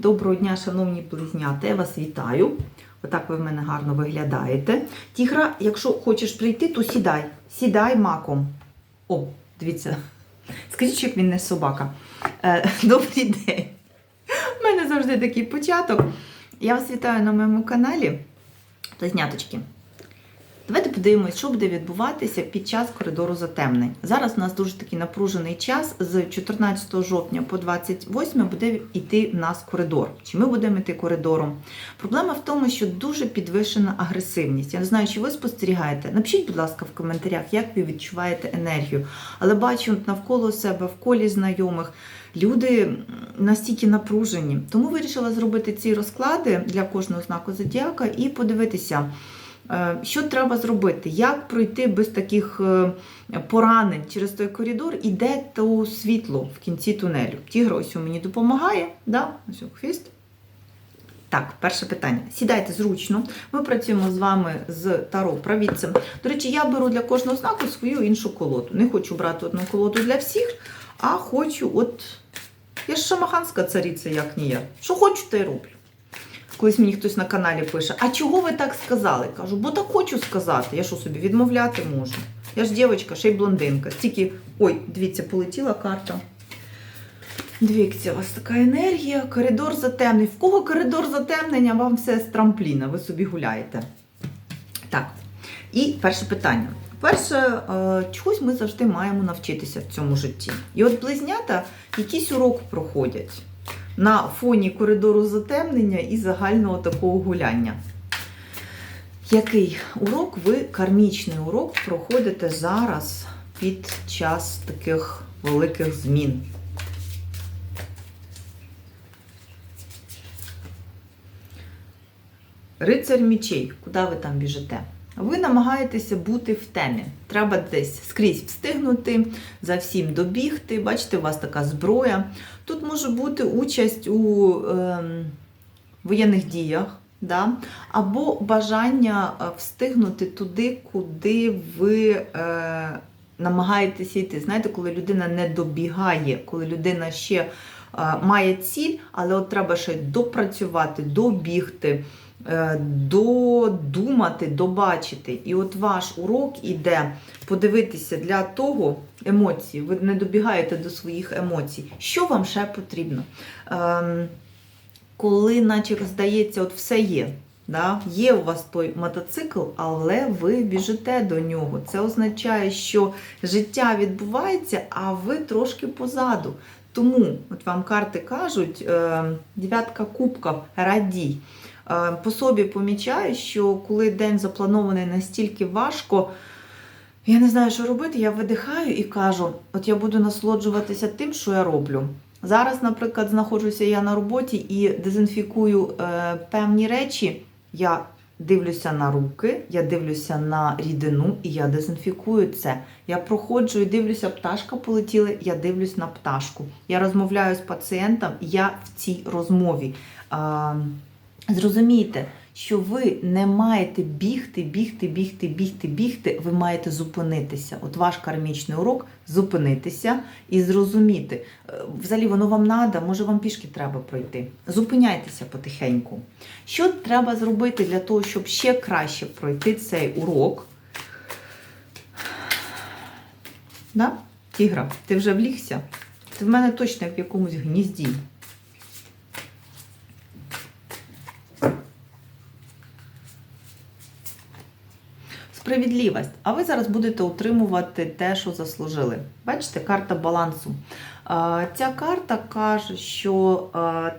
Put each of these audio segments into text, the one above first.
Доброго дня, шановні близнята, я вас вітаю. Отак ви в мене гарно виглядаєте. Тігра, якщо хочеш прийти, то сідай. Сідай маком. О, дивіться. Скажіть, як він не собака. Е, добрий день. У мене завжди такий початок. Я вас вітаю на моєму каналі. Близняточки. Давайте подивимось, що буде відбуватися під час коридору затемнень. Зараз у нас дуже такий напружений час. З 14 жовтня по 28 буде йти в нас коридор. Чи ми будемо йти коридором? Проблема в тому, що дуже підвищена агресивність. Я не знаю, чи ви спостерігаєте. Напишіть, будь ласка, в коментарях, як ви відчуваєте енергію. Але бачу навколо себе, в колі знайомих. Люди настільки напружені. Тому вирішила зробити ці розклади для кожного знаку зодіака і подивитися. Е, Що треба зробити? Як пройти без таких е, поранень через той коридор і де то світло в кінці тунелю? Тігра ось мені допомагає. Да? Ось хвіст. Так, перше питання. Сідайте зручно. Ми працюємо з вами з таро правідцем. До речі, я беру для кожного знаку свою іншу колоду. Не хочу брати одну колоду для всіх, а хочу, от. Я ж шамаханська цариця, як ні я. Що хочу, те й роблю. Колись мені хтось на каналі пише, а чого ви так сказали? Кажу, бо так хочу сказати. Я що собі відмовляти можу. Я ж дівчинка, ще й блондинка. Стільки. Ой, дивіться, полетіла карта. Дивіться, у вас така енергія, коридор затемнений. В кого коридор затемнення, вам все з трампліна, ви собі гуляєте. Так, і перше питання. Перше, е, чогось ми завжди маємо навчитися в цьому житті. І от близнята якийсь урок проходять на фоні коридору затемнення і загального такого гуляння. Який урок ви, кармічний урок, проходите зараз під час таких великих змін? Рицарь мічей, куди ви там біжите? Ви намагаєтеся бути в темі. Треба десь скрізь встигнути, за всім добігти. Бачите, у вас така зброя. Тут може бути участь у е, воєнних діях, да? або бажання е, встигнути туди, куди ви е, намагаєтеся йти. Знаєте, коли людина не добігає, коли людина ще е, має ціль, але от треба ще допрацювати, добігти. Е, додумати, добачити. І от ваш урок іде подивитися для того емоції, ви не добігаєте до своїх емоцій. Що вам ще потрібно? Ем, коли, наче здається, от все є. Да? Є у вас той мотоцикл, але ви біжите до нього. Це означає, що життя відбувається, а ви трошки позаду. Тому от вам карти кажуть, е, дев'ятка кубків, радій. Е, по собі помічаю, що коли день запланований настільки важко, я не знаю, що робити, я видихаю і кажу: от я буду насолоджуватися тим, що я роблю. Зараз, наприклад, знаходжуся я на роботі і дезінфікую е, певні речі. Я дивлюся на руки, я дивлюся на рідину і я дезінфікую це. Я проходжу і дивлюся, пташка полетіла, я дивлюсь на пташку. Я розмовляю з пацієнтом, я в цій розмові. Зрозумійте, що ви не маєте бігти, бігти, бігти, бігти, бігти. Ви маєте зупинитися. От ваш кармічний урок зупинитися і зрозуміти. Е, Взагалі воно вам треба, може вам пішки треба пройти. Зупиняйтеся потихеньку. Що треба зробити для того, щоб ще краще пройти цей урок? Да? Тігра, ти вже влігся? Ти в мене точно як в якомусь гнізді. Справедливість. А ви зараз будете утримувати те, що заслужили. Бачите, карта балансу. Ця карта каже, що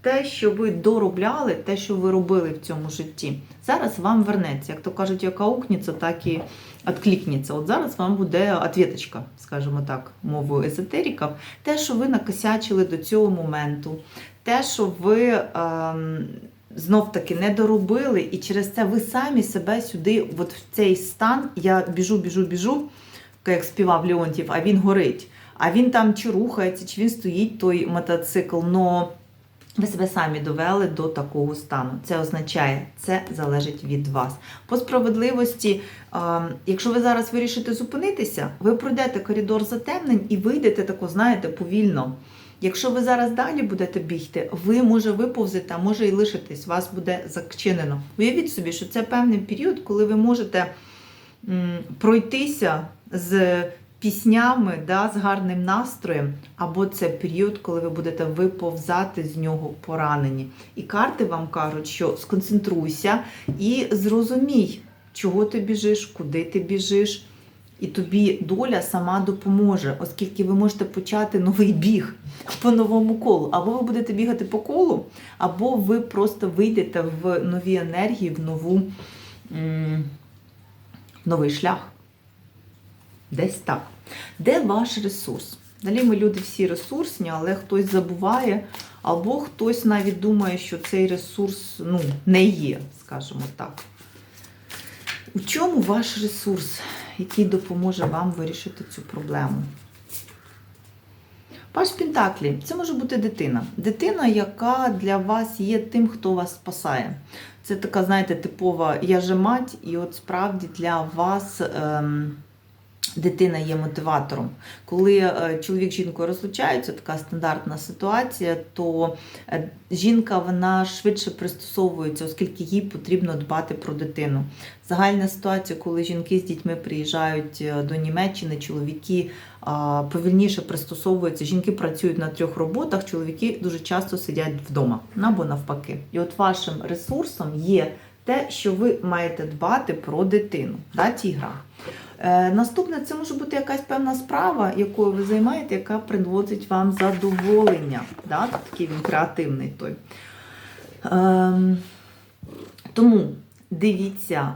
те, що ви доробляли, те, що ви робили в цьому житті, зараз вам вернеться. Як то кажуть, як аукніться, так і відкликнеться. От зараз вам буде ответочка, скажімо так, мовою езотериків. Те, що ви накосячили до цього моменту, те, що ви. Знов таки не доробили, і через це ви самі себе сюди, от в цей стан, я біжу, біжу, біжу, як співав Леонтів, а він горить. А він там чи рухається, чи він стоїть той мотоцикл. но ви себе самі довели до такого стану. Це означає, це залежить від вас. По справедливості, якщо ви зараз вирішите зупинитися, ви пройдете коридор затемнень і вийдете тако, знаєте, повільно. Якщо ви зараз далі будете бігти, ви може виповзете, а може і лишитесь, вас буде зачинено. Уявіть собі, що це певний період, коли ви можете пройтися з піснями, да, з гарним настроєм, або це період, коли ви будете виповзати з нього поранені. І карти вам кажуть, що сконцентруйся і зрозумій, чого ти біжиш, куди ти біжиш. І тобі доля сама допоможе, оскільки ви можете почати новий біг по новому колу. Або ви будете бігати по колу, або ви просто вийдете в нові енергії, в нову, в новий шлях. Десь так. Де ваш ресурс? Далі ми люди всі ресурсні, але хтось забуває, або хтось навіть думає, що цей ресурс ну, не є, скажімо так. У чому ваш ресурс, який допоможе вам вирішити цю проблему? Паш Пінтаклі це може бути дитина. Дитина, яка для вас є тим, хто вас спасає. Це така, знаєте, типова я же мать, і от справді для вас. Ем, Дитина є мотиватором. Коли е, чоловік з жінкою розлучаються, така стандартна ситуація, то е, жінка вона швидше пристосовується, оскільки їй потрібно дбати про дитину. Загальна ситуація, коли жінки з дітьми приїжджають е, до Німеччини, чоловіки повільніше пристосовуються. Жінки працюють на трьох роботах, чоловіки дуже часто сидять вдома або навпаки. І от вашим ресурсом є те, що ви маєте дбати про дитину. Да, тігра. Е, наступне це може бути якась певна справа, якою ви займаєте, яка приносить вам задоволення. Да? Такий він креативний той. Ем, тому дивіться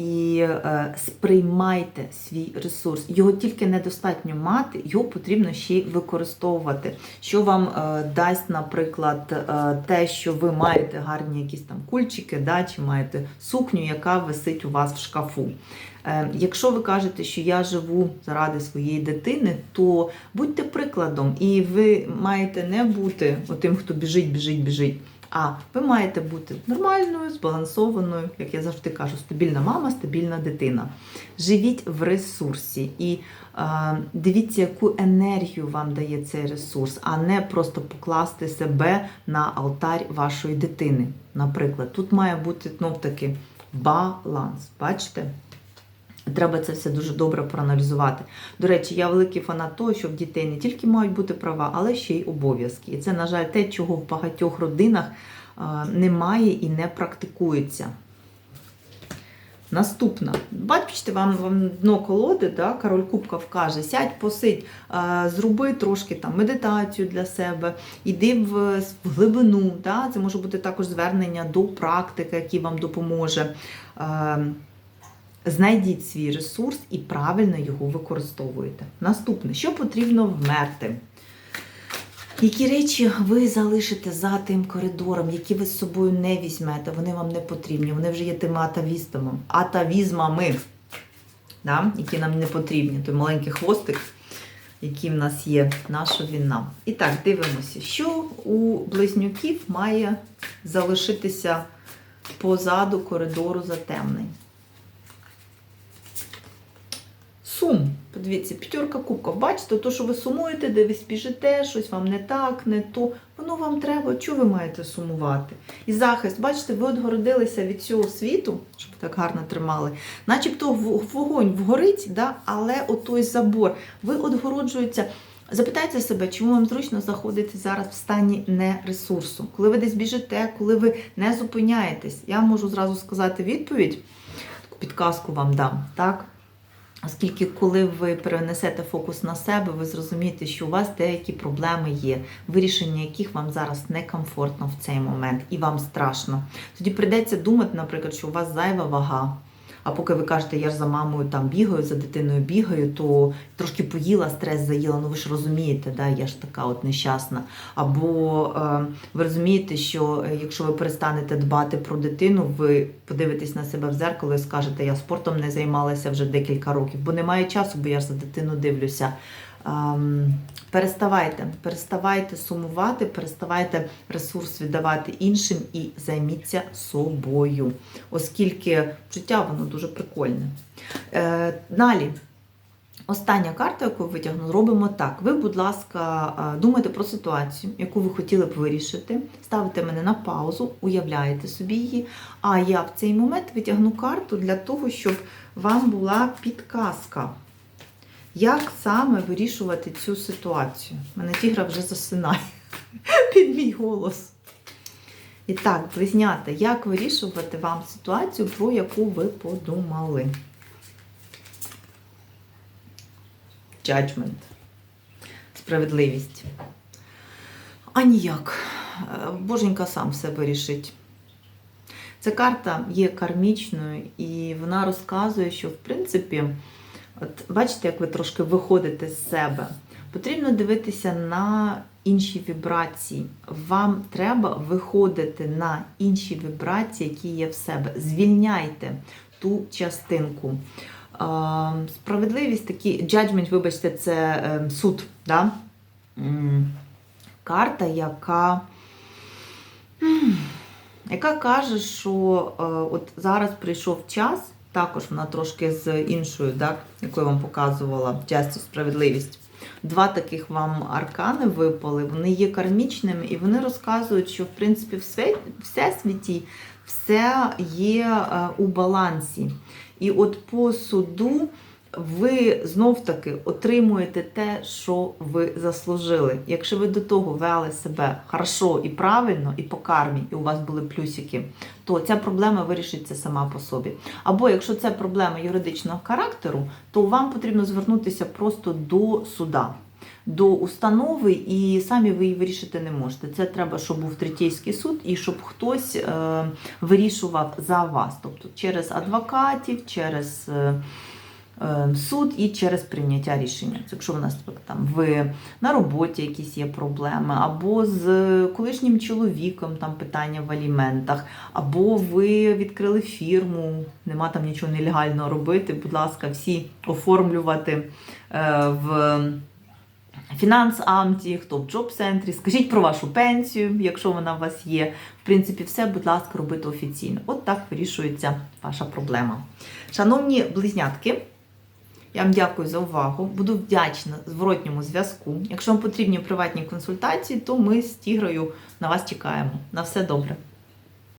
і е, сприймайте свій ресурс. Його тільки недостатньо мати, його потрібно ще й використовувати. Що вам е, дасть, наприклад, е, те, що ви маєте гарні якісь там кульчики, да, чи маєте сукню, яка висить у вас в шкафу. Якщо ви кажете, що я живу заради своєї дитини, то будьте прикладом, і ви маєте не бути тим, хто біжить, біжить, біжить. А ви маєте бути нормальною, збалансованою, як я завжди кажу, стабільна мама, стабільна дитина. Живіть в ресурсі і е, дивіться, яку енергію вам дає цей ресурс, а не просто покласти себе на алтарь вашої дитини. Наприклад, тут має бути знов таки баланс. Бачите? Треба це все дуже добре проаналізувати. До речі, я великий фанат того, що в дітей не тільки мають бути права, але ще й обов'язки. І це, на жаль, те, чого в багатьох родинах немає і не практикується. Наступна. Бачите, вам, вам дно колоди, да, король Кубка вкаже, сядь, посидь, зроби трошки там медитацію для себе, іди в, в глибину. Да, Це може бути також звернення до практики, який вам допоможе. Знайдіть свій ресурс і правильно його використовуєте. Наступне, що потрібно вмерти? Які речі ви залишите за тим коридором, які ви з собою не візьмете, вони вам не потрібні, вони вже є тими атавістами, атавізмами, да? які нам не потрібні. Той маленький хвостик, який в нас є, наша війна. І так, дивимося, що у близнюків має залишитися позаду коридору затемнень. Сум. Подивіться, п'ятерка кубків. Бачите, то, що ви сумуєте, де ви спіжите, щось вам не так, не то. Воно вам треба, чого ви маєте сумувати? І захист, бачите, ви отгородилися від цього світу, щоб так гарно тримали. Начебто вогонь вгорить, да? але отой забор. Ви отгороджуєтеся. Запитайте себе, чому вам зручно заходити зараз в стані нересурсу. Коли ви десь біжите, коли ви не зупиняєтесь, я можу зразу сказати відповідь, таку підказку вам дам. так? Оскільки, коли ви перенесете фокус на себе, ви зрозумієте, що у вас деякі проблеми є, вирішення яких вам зараз некомфортно в цей момент і вам страшно. Тоді прийдеться думати, наприклад, що у вас зайва вага. А поки ви кажете, я ж за мамою там бігаю, за дитиною бігаю, то трошки поїла, стрес заїла, ну ви ж розумієте, да, я ж така от нещасна. Або е, ви розумієте, що якщо ви перестанете дбати про дитину, ви подивитесь на себе в зеркало і скажете, я спортом не займалася вже декілька років, бо немає часу, бо я ж за дитину дивлюся. Переставайте, переставайте сумувати, переставайте ресурс віддавати іншим і займіться собою, оскільки життя воно дуже прикольне. Е, Далі. Остання карта, яку витягну, робимо так. Ви, будь ласка, е, думайте про ситуацію, яку ви хотіли б вирішити. Ставите мене на паузу, уявляєте собі її. А я в цей момент витягну карту для того, щоб вам була підказка. Як саме вирішувати цю ситуацію? Мене тігра вже засинає під мій голос. І так, близнята, як вирішувати вам ситуацію, про яку ви подумали? Judgment. Справедливість. А ніяк. Е, Боженька сам все вирішить. Ця карта є кармічною, і вона розказує, що в принципі, от бачите, як ви трошки виходите з себе. Потрібно дивитися на інші вібрації. Вам треба виходити на інші вібрації, які є в себе. Звільняйте ту частинку. Справедливість такі, judgment, вибачте, це е, суд. Да? Карта, яка, яка каже, що е, от зараз прийшов час, також вона трошки з іншою, так, яку я вам показувала, часто справедливість. Два таких вам аркани випали, вони є кармічними, і вони розказують, що в принципі в всесвіті все є е, у балансі. І от по суду ви знов-таки отримуєте те, що ви заслужили. Якщо ви до того вели себе хорошо і правильно, і по кармі, і у вас були плюсики, то ця проблема вирішиться сама по собі. Або якщо це проблема юридичного характеру, то вам потрібно звернутися просто до суда. До установи, і самі ви її вирішити не можете. Це треба, щоб був третійський суд і щоб хтось е, вирішував за вас, тобто через адвокатів, через е, суд і через прийняття рішення. Це Якщо у нас там ви на роботі якісь є проблеми, або з колишнім чоловіком там питання в аліментах, або ви відкрили фірму, нема там нічого нелегального робити. Будь ласка, всі оформлювати е, в. Фінансамті, хто в джоб-центрі, скажіть про вашу пенсію, якщо вона у вас є. В принципі, все, будь ласка, робити офіційно. От так вирішується ваша проблема. Шановні близнятки, я вам дякую за увагу. Буду вдячна зворотньому зв'язку. Якщо вам потрібні приватні консультації, то ми з Тігрою на вас чекаємо. На все добре.